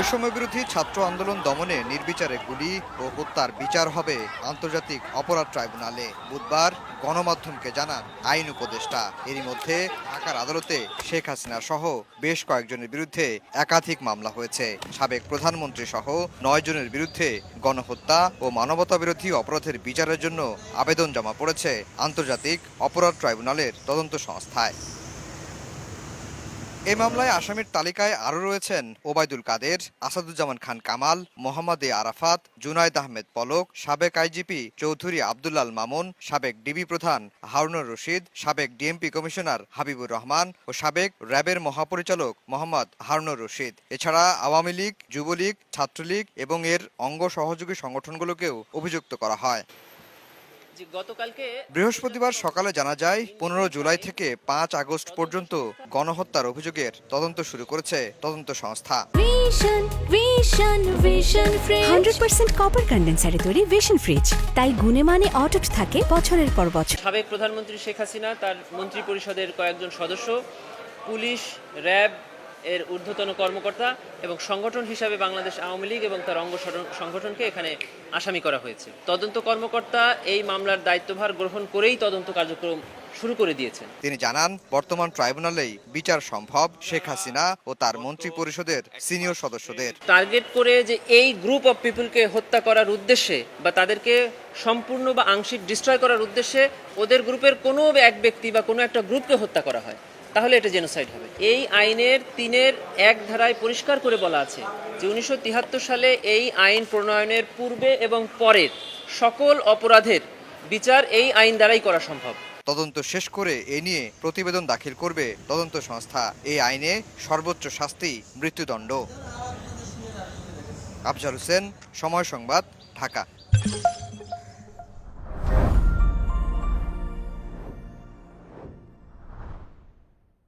বৈষম্য বিরোধী ছাত্র আন্দোলন দমনে নির্বিচারে গুলি ও হত্যার বিচার হবে আন্তর্জাতিক অপরাধ ট্রাইব্যুনালে। বুধবার গণমাধ্যমকে জানান আইন উপদেষ্টা। এরই মধ্যে ঢাকার আদালতে শেখ হাসিনা সহ বেশ কয়েকজনের বিরুদ্ধে একাধিক মামলা হয়েছে। সাবেক প্রধানমন্ত্রী সহ নয় জনের বিরুদ্ধে গণহত্যা ও মানবতা বিরোধী অপরাধের বিচারের জন্য আবেদন জমা পড়েছে আন্তর্জাতিক অপরাধ ট্রাইব্যুনালের তদন্ত সংস্থায়। এই মামলায় আসামির তালিকায় আরও রয়েছেন ওবায়দুল কাদের, আসাদুজ্জামান খান কামাল, মোহাম্মদ এ আরাফাত, জুনায়দ আহমেদ পলক, সাবেক আইজিপি চৌধুরী আবদুল্লাল মামুন, সাবেক ডিবি প্রধান হারুনুর রশিদ, সাবেক ডিএমপি কমিশনার হাবিবুর রহমান ও সাবেক র্যাবের মহাপরিচালক মোহাম্মদ হারুনুর রশিদ। এছাড়া আওয়ামী লীগ, যুবলীগ, ছাত্রলীগ এবং এর অঙ্গ সহযোগী সংগঠনগুলোকেও অভিযুক্ত করা হয়। বৃহস্পতিবার সকালে জানা যায় পনেরো জুলাই থেকে পাঁচ আগস্ট পর্যন্ত গণহত্যার অভিযোগের তদন্ত শুরু করেছে তদন্ত সংস্থা। Vision vision vision hundred percent copper কন্ডেন্সারে তৈরি ভিশন ফ্রিজ তাই গুণে মানে অটুট থাকে বছরের পর বছর। সাবেক প্রধানমন্ত্রী শেখ হাসিনা তার মন্ত্রী পরিষদের কয়েকজন সদস্য পুলিশ র্যাব এর ঊর্ধ্বতন কর্মকর্তা এবং সংগঠন হিসাবে বাংলাদেশ আওয়ামী লীগ এবং তার অঙ্গ সংগঠনকে এখানে আসামি করা হয়েছে। তদন্ত কর্মকর্তা এই মামলার দায়িত্বভার গ্রহণ করেই তদন্ত কার্যক্রম শুরু করে দিয়েছেন। তিনি জানান বর্তমান ট্রাইব্যুনালেই বিচার সম্ভব শেখ হাসিনা ও তার মন্ত্রী পরিষদের সিনিয়র সদস্যদের। টার্গেট করে যে এই গ্রুপ অফ পিপলকে হত্যা করার উদ্দেশ্যে বা তাদেরকে সম্পূর্ণ বা আংশিক ডিস্ট্রয় করার উদ্দেশ্যে ওদের গ্রুপের কোনো এক ব্যক্তি বা কোনো একটা গ্রুপকে হত্যা করা হয়। তাহলে এটা জেনোসাইড হবে। এই আইনের তিনের এক ধারায় পরিষ্কার করে বলা আছে যে উনিশশো সালে এই আইন প্রণয়নের পূর্বে এবং পরের সকল অপরাধের বিচার এই আইন দ্বারাই করা সম্ভব। তদন্ত শেষ করে এ নিয়ে প্রতিবেদন দাখিল করবে তদন্ত সংস্থা। এই আইনে সর্বোচ্চ শাস্তি, মৃত্যুদণ্ড। আফজাল হোসেন, সময় সংবাদ, ঢাকা।